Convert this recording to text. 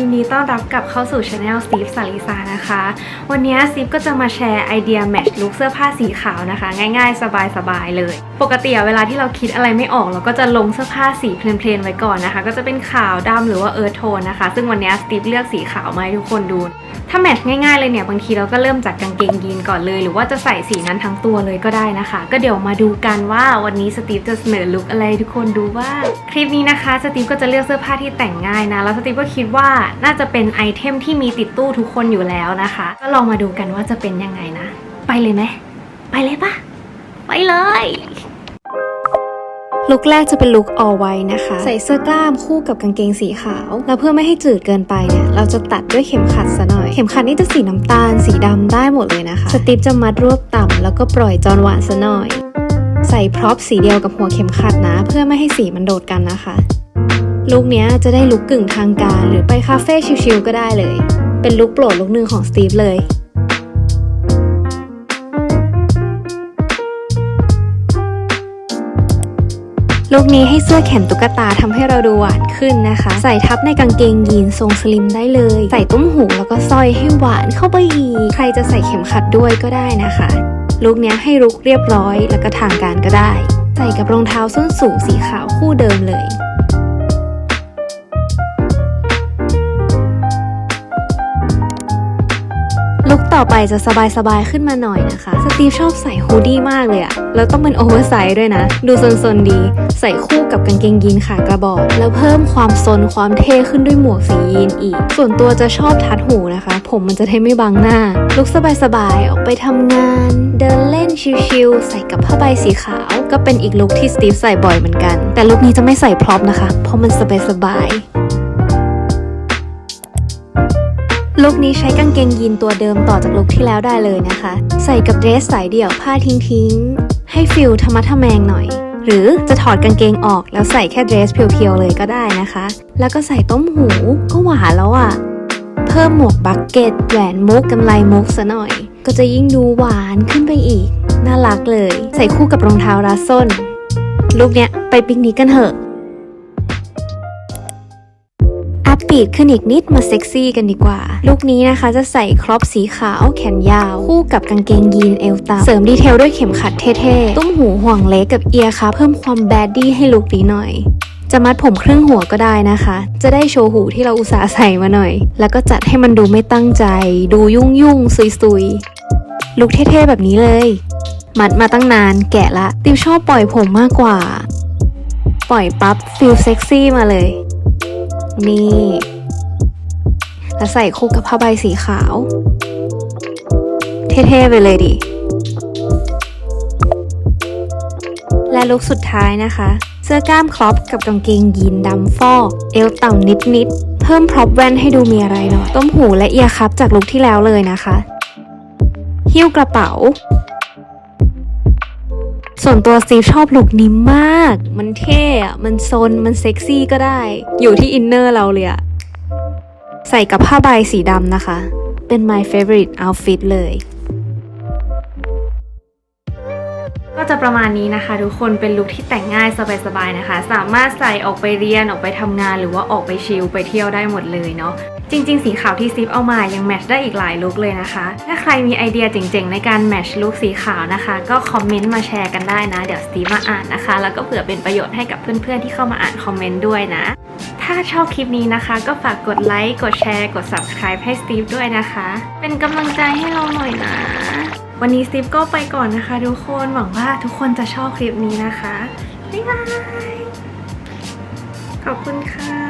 ค่ะทุกคนยินดีต้อนรับกลับเข้าสู่ช anel สตีฟสาริสานะคะ วันนี้สตีฟก็จะมาแชร์ไอเดียแมทช์ลุคเสื้อผ้าสีขาวนะคะ ง่ายๆ สบายๆ เลย ปกติเวลาที่เราคิดอะไรไม่ออก เราก็จะลงเสื้อผ้าสีเพลนๆ ไว้ก่อนนะคะ ก็จะเป็นขาวดำหรือว่าเอิร์ธโทนนะคะ ซึ่งวันนี้สตีฟเลือกสีขาวมาให้ทุกคนดู ถ้าแมทช์ง่ายๆ เลยเนี่ย บางทีเราก็เริ่มจากกางเกงยีนก่อนเลย หรือว่าจะใส่สีนั้นทั้งตัวเลยก็ได้นะคะ ก็เดี๋ยวมาดูกันว่าวันนี้สตีฟจะเสนอลุคอะไรทุกคนดูบ้าคลิปนี้นะคะสตีฟก็จะเลือกเสื้อผ้าที่แต่งง่ายนะ แล้วสตีฟก็คิดว่าน่าจะเป็นไอเทมที่มีติดตู้ทุกคนอยู่แล้วนะคะ ก็ลองมาดูกันว่าจะเป็นยังไงนะ ไปเลยไหมไปเลยปะไปเลยลุคแรกจะเป็นลุค all white นะคะ ใส่เสื้อกล้ามคู่กับกางเกงสีขาว แล้วเพื่อไม่ให้จืดเกินไปเนี่ย เราจะตัดด้วยเข็มขัดซะหน่อย เข็มขัดนี่จะสีน้ำตาล สีดำได้หมดเลยนะคะ สติปจะมัดรวบต่ำแล้วก็ปล่อยจอนหวานซะหน่อย ใส่พร็อพสีเดียวกับหัวเข็มขัดนะ เพื่อไม่ให้สีมันโดดกันนะคะ ลุคเนี้ยจะได้ลุคกึ่งทางการหรือไปคาเฟ่ชิลๆก็ได้เลย เป็นลุคโปรดลุคหนึ่งของสตีฟเลยลุคนี้ให้เสื้อแขนตุ๊กตาทำให้เราดูหวานขึ้นนะคะ ใส่ทับในกางเกงยีนทรงสลิมได้เลย ใส่ตุ้มหูแล้วก็สร้อยให้หวานเข้าไปอีกใครจะใส่เข็มขัดด้วยก็ได้นะคะลุคเนี้ยให้ลุคเรียบร้อยแล้วก็ทางการก็ได้ ใส่กับรองเท้าส้นสูงสีขาวคู่เดิมเลย ต่อไปจะสบายๆขึ้นมาหน่อยนะคะ สตีฟชอบใส่ฮูดดี้มากเลยอะแล้วต้องเป็นโอเวอร์ไซส์ด้วยนะ ดูซนๆดี ใส่คู่กับกางเกงยีนขากระบอก แล้วเพิ่มความซนความเท่ขึ้นด้วยหมวกสียีนอีก ส่วนตัวจะชอบทัดหูนะคะ ผมมันจะได้ไม่บังหน้า ลุคสบายๆออกไปทำงาน เดินเล่นชิลๆใส่กับผ้าใบสีขาว ก็เป็นอีกลุคที่สตีฟใส่บ่อยเหมือนกัน แต่ลุคนี้จะไม่ใส่พร็อพนะคะ เพราะมันสบายๆ ลุคนี้ใช้กางเกงยีนตัวเดิมต่อจากลุคที่แล้วได้เลยนะคะ ใส่กับเดรสสายเดี่ยวผ้าทิ้งๆให้ฟิลธรรมะทะแมงหน่อย หรือจะถอดกางเกงออกแล้วใส่แค่เดรสเพียวๆเลยก็ได้นะคะ แล้วก็ใส่ต้มหูก็หวานแล้วอะ่ะ เพิ่มหมวกบักเก็ตแหวนมุกกำไลมุกซะหน่อย ก็จะยิ่งดูหวานขึ้นไปอีก น่ารักเลย ใส่คู่กับรองเท้ารัดส้นลุคเนี้ยไปปิกนิกกันเถอะ ปีดขึ้นอีกนิดมาเซ็กซี่กันดีกว่า ลุคนี้นะคะจะใส่ครอปสีขาวแขนยาว คู่กับกางเกงยีนเอวต่ำเสริมดีเทลด้วยเข็มขัดเท่ๆ ตุ้มหูห่วงเล็กกับเอียร์ค่ะเพิ่มความแบดดี้ให้ลุคนี้หน่อยจะมัดผมครึ่งหัวก็ได้นะคะ จะได้โชว์หูที่เราอุตส่าห์ใส่มาหน่อย แล้วก็จัดให้มันดูไม่ตั้งใจ ดูยุ่งยุ่งๆซุยลุคเท่ๆแบบนี้เลย มัดมาตั้งนานแกะละ ติวชอบปล่อยผมมากกว่า ปล่อยปั๊บฟิลเซ็กซี่มาเลย นี่แล้วใส่คู่กับผ้าใบสีขาว เท่ๆไปเลยดิ และลุคสุดท้ายนะคะ เสื้อกล้ามครอปกับกางเกงยีนดำฟอก เอวต่ำนิดๆ เพิ่มพร็อพแว่นให้ดูมีอะไรหน่อย ต้มหูและเอียร์คัพจากลุคที่แล้วเลยนะคะ หิ้วกระเป๋า ส่วนตัวสตีฟชอบลุคนี้มาก มันเท่อะมันซน มันเซ็กซี่ก็ได้ อยู่ที่อินเนอร์เราเลยอะใส่กับผ้าใบสีดำนะคะ เป็น my favorite outfit เลย จะประมาณนี้นะคะ ทุกคนเป็นลุคที่แต่งง่ายสบายๆนะคะ สามารถใส่ออกไปเรียนออกไปทำงาน หรือว่าออกไปชิลไปเที่ยวได้หมดเลยเนาะจริง ๆ สีขาวที่ซิปเอามายังแมทช์ได้อีกหลายลุคเลยนะคะ ถ้าใครมีไอเดียเจ๋งๆ ในการแมทช์ลุคสีขาวนะคะ ก็คอมเมนต์มาแชร์กันได้นะ เดี๋ยวสตีฟมาอ่านนะคะ แล้วก็เผื่อเป็นประโยชน์ให้กับเพื่อนๆที่เข้ามาอ่านคอมเมนต์ด้วยนะ ถ้าชอบคลิปนี้นะคะ ก็ฝากกดไลค์กดแชร์กด subscribe ให้สตีฟด้วยนะคะ เป็นกำลังใจให้เราหน่อยนะ วันนี้สติฟก็ไปก่อนนะคะทุกคนหวังว่าทุกคนจะชอบคลิปนี้นะคะ บ๊ายบาย ขอบคุณค่ะ